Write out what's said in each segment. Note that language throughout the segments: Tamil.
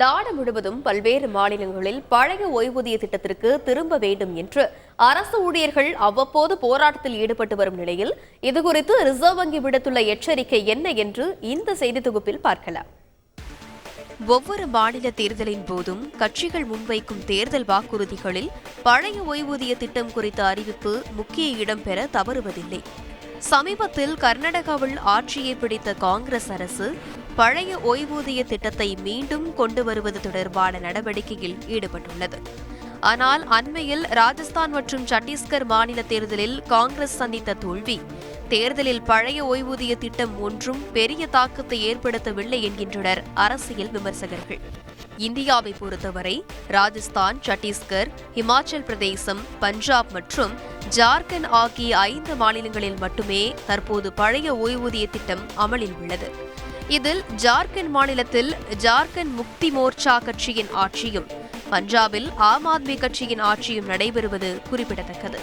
நாடு முழுவதும் பல்வேறு மாநிலங்களில் பழைய ஓய்வூதிய திட்டத்திற்கு திரும்ப வேண்டும் என்று அரசு ஊழியர்கள் அவ்வப்போது போராட்டத்தில் ஈடுபட்டு வரும் நிலையில் இதுகுறித்து ரிசர்வ் வங்கி விடுத்துள்ள எச்சரிக்கை என்ன என்று இந்த செய்தி தொகுப்பில் பார்க்கலாம். ஒவ்வொரு மாநில தேர்தலின் போதும் கட்சிகள் முன்வைக்கும் தேர்தல் வாக்குறுதிகளில் பழைய ஓய்வூதிய திட்டம் குறித்த அறிவிப்பு முக்கிய இடம் பெற தவறுவதில்லை. சமீபத்தில் கர்நாடகாவில் ஆட்சியை பிடித்த காங்கிரஸ் அரசு பழைய ஓய்வூதிய திட்டத்தை மீண்டும் கொண்டு வருவது தொடர்பான நடவடிக்கையில் ஈடுபட்டுள்ளது. ஆனால் அண்மையில் ராஜஸ்தான் மற்றும் சத்தீஸ்கர் மாநில தேர்தலில் காங்கிரஸ் சந்தித்த தோல்வி தேர்தலில் பழைய ஓய்வூதிய திட்டம் ஒன்றும் பெரிய தாக்கத்தை ஏற்படுத்தவில்லை என்கின்றனர் அரசியல் விமர்சகர்கள். இந்தியாவை பொறுத்தவரை ராஜஸ்தான் சத்தீஸ்கர் இமாச்சல் பிரதேசம் பஞ்சாப் மற்றும் ஜார்க்கண்ட் ஆகிய ஐந்து மாநிலங்களில் மட்டுமே தற்போது பழைய ஓய்வூதிய திட்டம் அமலில் உள்ளது. இதில் ஜார்க்கண்ட் மாநிலத்தில் ஜார்க்கண்ட் முக்தி மோர்ச்சா கட்சியின் ஆட்சியும் பஞ்சாபில் ஆம் ஆத்மி கட்சியின் ஆட்சியும் நடைபெறுவது குறிப்பிடத்தக்கது.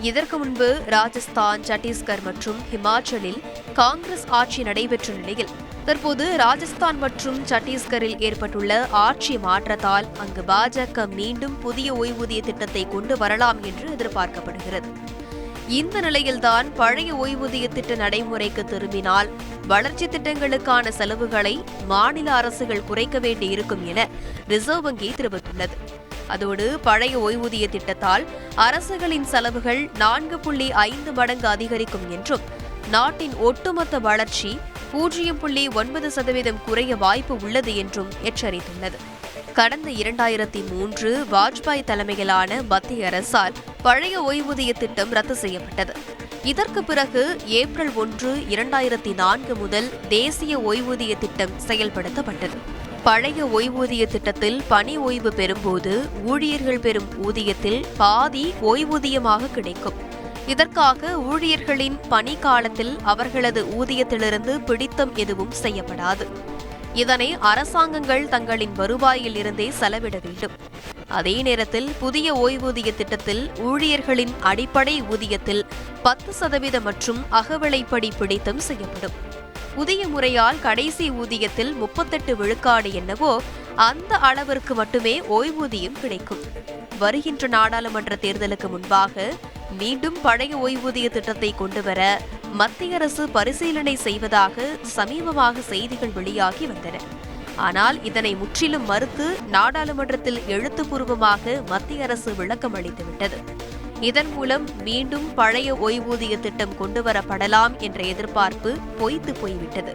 இதற்கு முன்பு ராஜஸ்தான் சத்தீஸ்கர் மற்றும் ஹிமாச்சலில் காங்கிரஸ் ஆட்சி நடைபெற்ற நிலையில் தற்போது ராஜஸ்தான் மற்றும் சத்தீஸ்கரில் ஏற்பட்டுள்ள ஆட்சி மாற்றத்தால் அங்கு பாஜக மீண்டும் புதிய ஓய்வூதிய திட்டத்தை கொண்டு வரலாம் என்று எதிர்பார்க்கப்படுகிறது. இந்த நிலையில்தான் பழைய ஓய்வூதிய திட்ட நடைமுறைக்கு திரும்பினால் வளர்ச்சி திட்டங்களுக்கான செலவுகளை மாநில அரசுகள் குறைக்க வேண்டியிருக்கும் என ரிசர்வ் வங்கி தெரிவித்துள்ளது. அதோடு பழைய ஓய்வூதிய திட்டத்தால் அரசுகளின் செலவுகள் நான்கு புள்ளி ஐந்து மடங்கு அதிகரிக்கும் என்றும் நாட்டின் ஒட்டுமொத்த வளர்ச்சி பூஜ்ஜியம் புள்ளி ஒன்பது சதவீதம் குறைய வாய்ப்பு உள்ளது என்றும் எச்சரித்துள்ளது. கடந்த இரண்டாயிரத்தி மூன்று வாஜ்பாய் தலைமையிலான மத்திய அரசால் பழைய ஓய்வூதிய திட்டம் ரத்து செய்யப்பட்டது. இதற்கு பிறகு ஏப்ரல் ஒன்று இரண்டாயிரத்தி நான்கு முதல் தேசிய ஓய்வூதிய திட்டம் செயல்படுத்தப்பட்டது. பழைய ஓய்வூதிய திட்டத்தில் பணி ஓய்வு பெறும்போது ஊழியர்கள் பெறும் ஊதியத்தில் பாதி ஓய்வூதியமாக கிடைக்கும். இதற்காக ஊழியர்களின் பணி காலத்தில் அவர்களது ஊதியத்திலிருந்து பிடித்தம் எதுவும் செய்யப்படாது. இதனை அரசாங்கங்கள் தங்களின் வருவாயில் இருந்தே செலவிட வேண்டும். அதே நேரத்தில் புதிய ஓய்வூதிய திட்டத்தில் ஊழியர்களின் அடிப்படை ஊதியத்தில் பத்து சதவீதம் மற்றும் அகவிலைப்படி பிடித்தம் செய்யப்படும். புதிய முறையால் கடைசி ஊதியத்தில் முப்பத்தெட்டு விழுக்காடு என்னவோ அந்த அளவிற்கு மட்டுமே ஓய்வூதியம் கிடைக்கும். வருகின்ற நாடாளுமன்ற தேர்தலுக்கு முன்பாக மீண்டும் பழைய ஓய்வூதிய திட்டத்தை கொண்டுவர மத்திய அரசு பரிசீலனை செய்வதாக சமீபமாக செய்திகள் வெளியாகி வந்தன. ஆனால் இதனை முற்றிலும் மறுத்து நாடாளுமன்றத்தில் எழுத்துப்பூர்வமாக மத்திய அரசு விளக்கம் அளித்துவிட்டது இதன் மூலம் மீண்டும் பழைய ஓய்வூதிய திட்டம் கொண்டுவரப்படலாம் என்ற எதிர்பார்ப்பு பொய்த்து போய்விட்டது.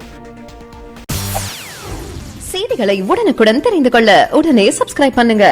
செய்திகளை உடனுக்குடன் தெரிந்து கொள்ள உடனே சப்ஸ்கிரைப் பண்ணுங்க.